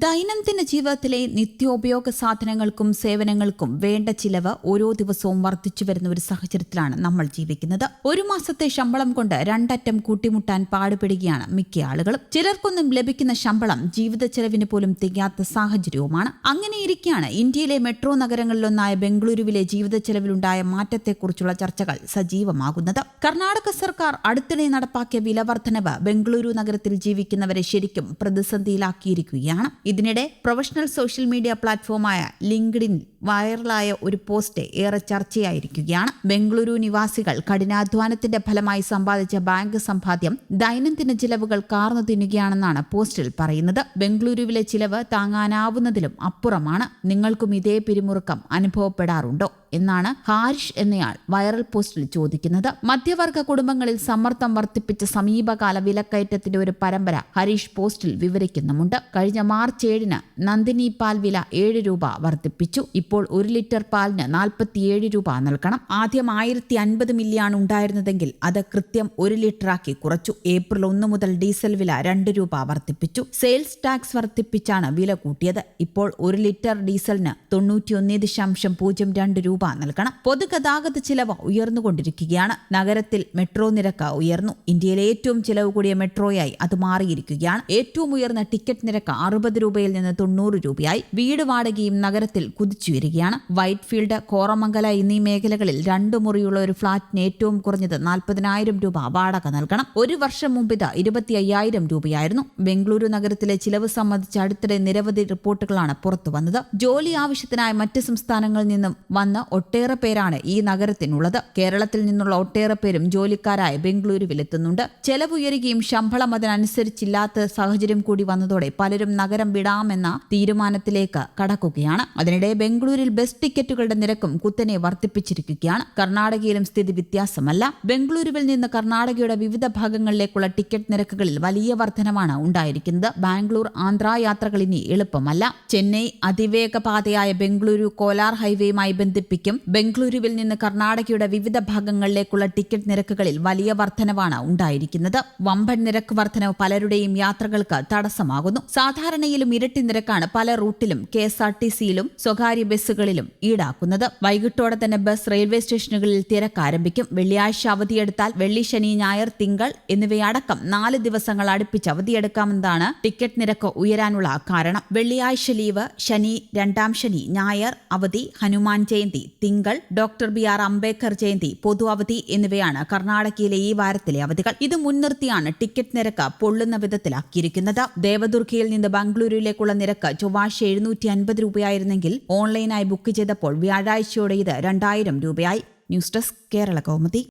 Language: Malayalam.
ദൈനംദിന ജീവിതത്തിലെ നിത്യോപയോഗ സാധനങ്ങൾക്കും സേവനങ്ങൾക്കും വേണ്ട ചിലവ് ഓരോ ദിവസവും വർദ്ധിച്ചു വരുന്ന ഒരു സാഹചര്യത്തിലാണ് നമ്മൾ ജീവിക്കുന്നത്. ഒരു മാസത്തെ ശമ്പളം കൊണ്ട് രണ്ടറ്റം കൂട്ടിമുട്ടാൻ പാടുപെടുകയാണ് മിക്ക ആളുകളും. ചിലർക്കൊന്നും ലഭിക്കുന്ന ശമ്പളം ജീവിത ചെലവിന് പോലും തികയാത്ത സാഹചര്യവുമാണ്. അങ്ങനെയിരിക്കെയാണ് ഇന്ത്യയിലെ മെട്രോ നഗരങ്ങളിലൊന്നായ ബംഗളൂരുവിലെ ജീവിത ചെലവിലുണ്ടായ മാറ്റത്തെക്കുറിച്ചുള്ള ചർച്ചകൾ സജീവമാകുന്നത്. കർണാടക സർക്കാർ അടുത്തിടെ നടപ്പാക്കിയ വിലവർദ്ധനവ് ബംഗളൂരു നഗരത്തിൽ ജീവിക്കുന്നവരെ ശരിക്കും പ്രതിസന്ധിയിലാക്കിയിരിക്കുകയാണ്. ഇതിനിടെ പ്രൊഫഷണൽ സോഷ്യൽ മീഡിയ പ്ലാറ്റ്ഫോമായ ലിങ്ക്ഡിൻ വൈറലായ ഒരു പോസ്റ്റ് ഏറെ ചർച്ചയായിരിക്കുകയാണ്. ബംഗളൂരു നിവാസികൾ കഠിനാധ്വാനത്തിന്റെ ഫലമായി സമ്പാദിച്ച ബാങ്ക് സമ്പാദ്യം ദൈനംദിന ചിലവുകൾ കാർന്നു തിന്നുകയാണെന്നാണ് പോസ്റ്റിൽ പറയുന്നത്. ബംഗളൂരുവിലെ ചിലവ് താങ്ങാനാവുന്നതിലും അപ്പുറമാണ്. നിങ്ങൾക്കും ഇതേ പിരിമുറുക്കം അനുഭവപ്പെടാറുണ്ടോ? എന്നാണ് ഹാരിഷ് എന്നയാൾ വൈറൽ പോസ്റ്റിൽ ചോദിക്കുന്നത്. മധ്യവർഗ കുടുംബങ്ങളിൽ സമ്മർദ്ദം വർദ്ധിപ്പിച്ച സമീപകാല വിലക്കയറ്റത്തിന്റെ ഒരു പരമ്പര ഹരീഷ് പോസ്റ്റിൽ വിവരിക്കുന്നുമുണ്ട്. കഴിഞ്ഞ മാർച്ച് ഏഴിന് നന്ദിനി പാൽ വില ഏഴ് രൂപ വർദ്ധിപ്പിച്ചു. ഇപ്പോൾ ഒരു ലിറ്റർ പാലിന് നാൽപ്പത്തിയേഴ് രൂപ നൽകണം. ആദ്യം ആയിരത്തി അൻപത് മില്ലിയാണ് ഉണ്ടായിരുന്നതെങ്കിൽ അത് കൃത്യം ഒരു ലിറ്ററാക്കി കുറച്ചു. ഏപ്രിൽ ഒന്ന് മുതൽ ഡീസൽ വില രണ്ട് രൂപ വർദ്ധിപ്പിച്ചു. സെയിൽസ് ടാക്സ് വർദ്ധിപ്പിച്ചാണ് വില കൂട്ടിയത്. ഇപ്പോൾ ഒരു ലിറ്റർ ഡീസലിന് തൊണ്ണൂറ്റിയൊന്ന് ദശാംശം പൂജ്യം രണ്ട് രൂപ നൽകണം. പൊതുഗതാഗത ചിലവ് ഉയർന്നുകൊണ്ടിരിക്കുകയാണ്. നഗരത്തിൽ മെട്രോ നിരക്ക് ഉയർന്നു. ഇന്ത്യയിലെ ഏറ്റവും ചിലവ് കൂടിയ മെട്രോയായി അത് മാറിയിരിക്കുകയാണ്. ഏറ്റവും ഉയർന്ന ടിക്കറ്റ് നിരക്ക് അറുപത് രൂപയിൽ നിന്ന് തൊണ്ണൂറ് രൂപയായി. വീട് വാടകയും നഗരത്തിൽ കുതിച്ചുയരുകയാണ് വൈറ്റ്ഫീൽഡ് കോറമംഗല എന്നീ മേഖലകളിൽ രണ്ടു മുറിയുള്ള ഒരു ഫ്ളാറ്റിന് ഏറ്റവും കുറഞ്ഞത് നാൽപ്പതിനായിരം രൂപ വാടക നൽകണം. ഒരു വർഷം മുമ്പ് ഇത് ഇരുപത്തി അയ്യായിരം രൂപയായിരുന്നു. ബംഗളൂരു നഗരത്തിലെ ചിലവ് സംബന്ധിച്ച് അടുത്തിടെ നിരവധി റിപ്പോർട്ടുകളാണ് പുറത്തു വന്നത് ജോലി ആവശ്യത്തിനായി മറ്റ് സംസ്ഥാനങ്ങളിൽ നിന്നും വന്ന ഒട്ടേറെ പേരാണ് ഈ നഗരത്തിനുള്ളത്. കേരളത്തിൽ നിന്നുള്ള ഒട്ടേറെ പേരും ജോലിക്കാരായ ബംഗളൂരുവിൽ എത്തുന്നുണ്ട് ചെലവുയരുകയും ശമ്പളം അതിനനുസരിച്ചില്ലാത്ത സാഹചര്യം കൂടി വന്നതോടെ പലരും നഗരം വിടാമെന്ന തീരുമാനത്തിലേക്ക് കടക്കുകയാണ്. അതിനിടെ ബംഗളൂരിൽ ബസ് ടിക്കറ്റുകളുടെ നിരക്കും കുത്തനെ വർദ്ധിപ്പിച്ചിരിക്കുകയാണ്. കർണാടകയിലും സ്ഥിതി വ്യത്യാസമല്ല. ബംഗളൂരുവിൽ നിന്ന് കർണാടകയുടെ വിവിധ ഭാഗങ്ങളിലേക്കുള്ള ടിക്കറ്റ് നിരക്കുകളിൽ വലിയ വർധനമാണ് ഉണ്ടായിരിക്കുന്നത്. ബാംഗ്ലൂർ ആന്ധ്ര യാത്രകൾ ഇനി എളുപ്പമല്ല. ചെന്നൈ അതിവേഗ പാതയായ ബംഗളൂരു കോലാർ ഹൈവേയുമായി ബന്ധിപ്പിക്കും ബംഗളൂരുവിൽ നിന്ന് കർണാടകയുടെ വിവിധ ഭാഗങ്ങളിലേക്കുള്ള ടിക്കറ്റ് നിരക്കുകളിൽ വലിയ വർധനവാണ് ഉണ്ടായിരിക്കുന്നത്. വമ്പൻ നിരക്ക് വർധനവ് പലരുടെയും യാത്രകൾക്ക് തടസ്സമാകുന്നു. സാധാരണയിലും ഇരട്ടി നിരക്കാണ് പല റൂട്ടിലും കെ എസ് ആർ ടി സിയിലും സ്വകാര്യ ബസ്സുകളിലും ഈടാക്കുന്നത്. വൈകിട്ടോടെ തന്നെ ബസ് റെയിൽവേ സ്റ്റേഷനുകളിൽ തിരക്ക് ആരംഭിക്കും. വെള്ളിയാഴ്ച അവധിയെടുത്താൽ വെള്ളി ശനി ഞായർ തിങ്കൾ എന്നിവയടക്കം നാല് ദിവസങ്ങൾ അടുപ്പിച്ച് അവധിയെടുക്കാമെന്നതാണ് ടിക്കറ്റ് നിരക്ക് ഉയരാനുള്ള കാരണം. വെള്ളിയാഴ്ച ലീവ് ശനി രണ്ടാം ശനി ഞായർ അവധി ഹനുമാൻ ജയന്തി തിങ്കൾ doctor B R Ambedkar Jayanti പൊതു അവധി എന്നിവയാണ് കർണാടകയിലെ ഈ വാരത്തിലെ അവധികൾ. ഇത് മുൻനിർത്തിയാണ് ടിക്കറ്റ് നിരക്ക് പൊള്ളുന്ന വിധത്തിലാക്കിയിരിക്കുന്നത്. ദേവദുർഗയിൽ നിന്ന് ബംഗളൂരുവിലേക്കുള്ള നിരക്ക് ചൊവ്വാഴ്ച എഴുന്നൂറ്റി അൻപത് രൂപയായിരുന്നെങ്കിൽ ഓൺലൈനായി ബുക്ക് ചെയ്തപ്പോൾ വ്യാഴാഴ്ചയോടെ ഇത് രണ്ടായിരം രൂപയായി. News desk Kerala Kaumudi.